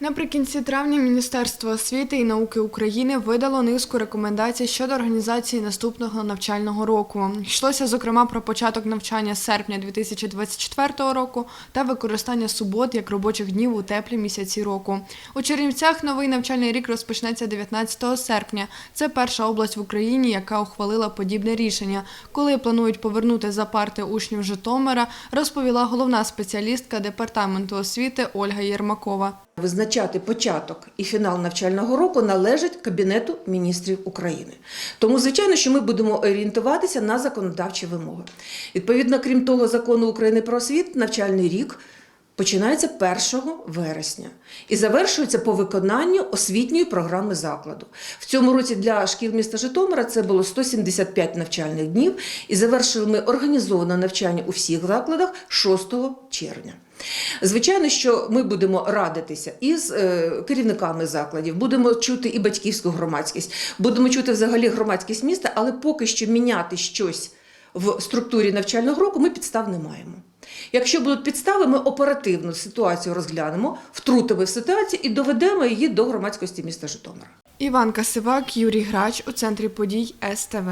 Наприкінці травня Міністерство освіти і науки України видало низку рекомендацій щодо організації наступного навчального року. Йшлося зокрема про початок навчання з серпня 2024 року та використання субот як робочих днів у теплі місяці року. У Чернівцях новий навчальний рік розпочнеться 19 серпня. Це перша область в Україні, яка ухвалила подібне рішення. Коли планують повернути за парти учнів Житомира, розповіла головна спеціалістка департаменту освіти Ольга Єрмакова. Визначати початок і фінал навчального року належить Кабінету міністрів України. Тому, звичайно, що ми будемо орієнтуватися на законодавчі вимоги. Відповідно, крім того, закону України про освіту, навчальний рік починається 1 вересня і завершується по виконанню освітньої програми закладу. В цьому році для шкіл міста Житомира це було 175 навчальних днів, і завершили ми організоване навчання у всіх закладах 6 червня. Звичайно, що ми будемо радитися із е, керівниками закладів, будемо чути і батьківську громадськість, будемо чути взагалі громадськість міста, але поки що міняти щось в структурі навчального року ми підстав не маємо. Якщо будуть підстави, ми оперативно ситуацію розглянемо, втрутимо в ситуацію і доведемо її до громадськості міста Житомира. Іван Касивак, Юрій Грач у центрі подій СТВ.